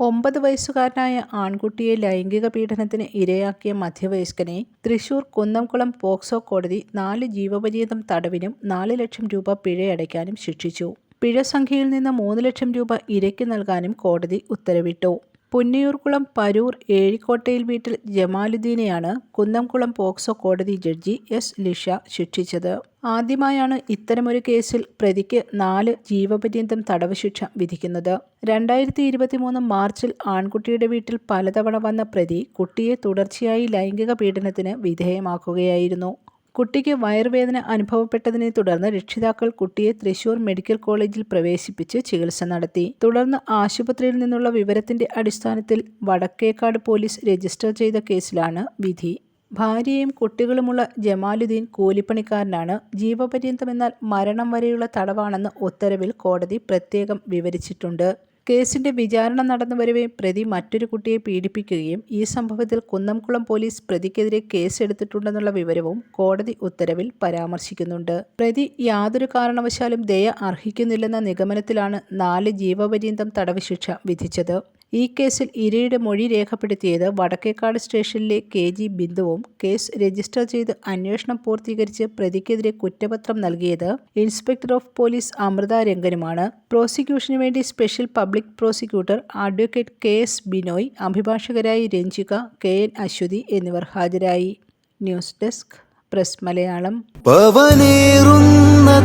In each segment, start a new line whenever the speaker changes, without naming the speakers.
ഒമ്പത് വയസ്സുകാരനായ ആൺകുട്ടിയെ ലൈംഗിക പീഡനത്തിന് ഇരയാക്കിയ മധ്യവയസ്കനെ തൃശൂർ കുന്നംകുളം പോക്സോ കോടതി നാല് ജീവപര്യന്തം തടവിനും നാല് ലക്ഷം രൂപ പിഴയടയ്ക്കാനും ശിക്ഷിച്ചു. പിഴ സംഖ്യയിൽ നിന്ന് മൂന്ന് ലക്ഷം രൂപ ഇരയ്ക്ക് നൽകാനും കോടതി ഉത്തരവിട്ടു. പുന്നിയൂർകുളം പരൂർ ഏഴിക്കോട്ടയിൽ വീട്ടിൽ ജമാലുദ്ദീനെയാണ് കുന്നംകുളം പോക്സോ കോടതി ജഡ്ജി എസ് ലിഷ ശിക്ഷിച്ചത്. ആദ്യമായാണ് ഇത്തരമൊരു കേസിൽ പ്രതിക്ക് നാല് ജീവപര്യന്തം തടവ് ശിക്ഷ വിധിക്കുന്നത്. രണ്ടായിരത്തി ഇരുപത്തിമൂന്ന് മാർച്ചിൽ ആൺകുട്ടിയുടെ വീട്ടിൽ പലതവണ വന്ന പ്രതി കുട്ടിയെ തുടർച്ചയായി ലൈംഗിക പീഡനത്തിന് വിധേയമാക്കുകയായിരുന്നു. കുട്ടിക്ക് വയറുവേദന അനുഭവപ്പെട്ടതിനെ തുടർന്ന് രക്ഷിതാക്കൾ കുട്ടിയെ തൃശൂർ മെഡിക്കൽ കോളേജിൽ പ്രവേശിപ്പിച്ച് ചികിത്സ നടത്തി. തുടർന്ന് ആശുപത്രിയിൽ നിന്നുള്ള വിവരത്തിന്റെ അടിസ്ഥാനത്തിൽ വടക്കേക്കാട് പോലീസ് രജിസ്റ്റർ ചെയ്ത കേസിലാണ് വിധി. ഭാര്യയും കുട്ടികളുമുള്ള ജമാലുദ്ദീൻ കൂലിപ്പണിക്കാരനാണ്. ജീവപര്യന്തമെന്നാൽ മരണം വരെയുള്ള തടവാണെന്ന് ഉത്തരവിൽ കോടതി പ്രത്യേകം വിവരിച്ചിട്ടുണ്ട്. കേസിന്റെ വിചാരണ നടന്നുവരവെ പ്രതി മറ്റൊരു കുട്ടിയെ പീഡിപ്പിക്കുകയും ഈ സംഭവത്തിൽ കുന്നംകുളം പോലീസ് പ്രതിക്കെതിരെ കേസെടുത്തിട്ടുണ്ടെന്നുള്ള വിവരവും കോടതി ഉത്തരവിൽ പരാമർശിക്കുന്നുണ്ട്. പ്രതി യാതൊരു കാരണവശാലും ദയ അർഹിക്കുന്നില്ലെന്ന നിഗമനത്തിലാണ് നാല് ജീവപര്യന്തം തടവ് ശിക്ഷ വിധിച്ചത്. ഈ കേസിൽ ഇരയുടെ മൊഴി രേഖപ്പെടുത്തിയത് വടക്കേക്കാട് സ്റ്റേഷനിലെ കെ ജി ബിന്ദുവും കേസ് രജിസ്റ്റർ ചെയ്ത് അന്വേഷണം പൂർത്തീകരിച്ച് പ്രതിക്കെതിരെ കുറ്റപത്രം നൽകിയത് ഇൻസ്പെക്ടർ ഓഫ് പോലീസ് അമൃത രംഗനുമാണ്. പ്രോസിക്യൂഷന് വേണ്ടി special public prosecutor advocate K S Binoy അഭിഭാഷകരായി Ranjika K N Aswathy എന്നിവർ ഹാജരായി. News desk press Malayalam.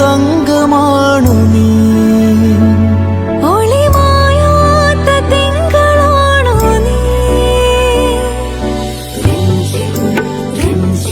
തങ്കമാണു നീ.